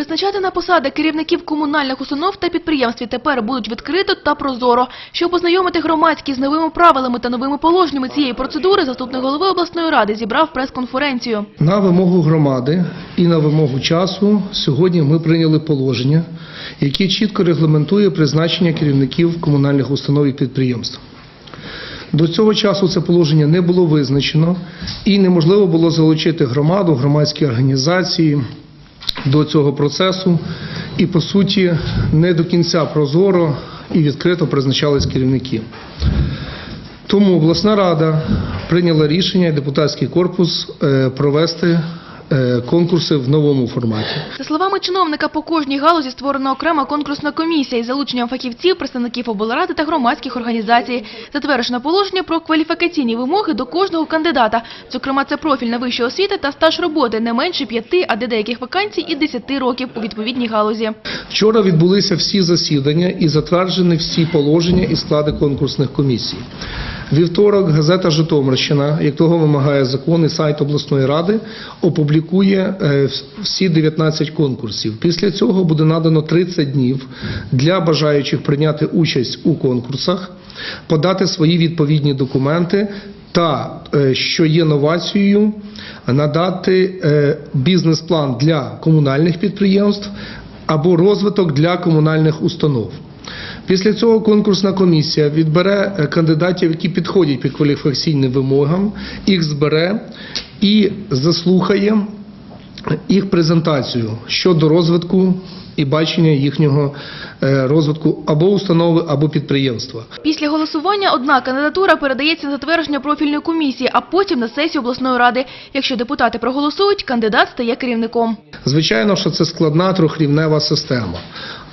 Призначати на посади керівників комунальних установ та підприємств тепер будуть відкрито та прозоро. Щоб ознайомити громадські з новими правилами та новими положеннями цієї процедури, заступник голови обласної ради зібрав прес-конференцію. На вимогу громади і на вимогу часу сьогодні ми прийняли положення, яке чітко регламентує призначення керівників комунальних установ і підприємств. До цього часу це положення не було визначено і неможливо було залучити громаду, громадські організації до цього процесу. І по суті не до кінця прозоро і відкрито призначались керівники. Тому обласна рада прийняла рішення і депутатський корпус е, провести конкурси в новому форматі. За словами чиновника, по кожній галузі створена окрема конкурсна комісія із залученням фахівців, представників облради та громадських організацій. Затверджено положення про кваліфікаційні вимоги до кожного кандидата. Зокрема, це профільна вища освіта та стаж роботи не менше п'яти, а для деяких вакансій і десяти років у відповідній галузі. Вчора відбулися всі засідання і затверджені всі положення і склади конкурсних комісій. Вівторок газета Житомирщина, як того вимагає закон і сайт обласної ради, опублікує е, всі 19 конкурсів. Після цього буде надано 30 днів для бажаючих прийняти участь у конкурсах, подати свої відповідні документи та, е, що є новацією, надати е, бізнес-план для комунальних підприємств або розвиток для комунальних установ. Після цього конкурсна комісія відбере е, кандидатів, які підходять під кваліфікаційним вимогам, їх збере і заслухає їх презентацію щодо розвитку і бачення їхнього е, розвитку або установи, або підприємства. Після голосування одна кандидатура передається на затвердження профільної комісії, а потім на сесію обласної ради. Якщо депутати проголосують, кандидат стає керівником. Звичайно, що це складна трьохрівнева система.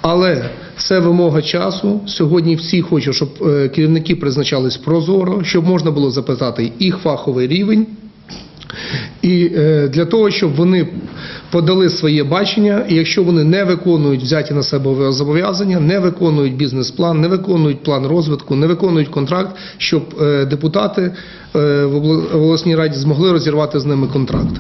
Але це вимога часу. Сьогодні всі хочуть, щоб е, керівники призначались прозоро, щоб можна було запитати їх фаховий рівень. І е, для того, щоб вони подали своє бачення, і якщо вони не виконують взяті на себе зобов'язання, не виконують бізнес-план, не виконують план розвитку, не виконують контракт, щоб е, депутати е, в обла- в обласній раді змогли розірвати з ними контракт.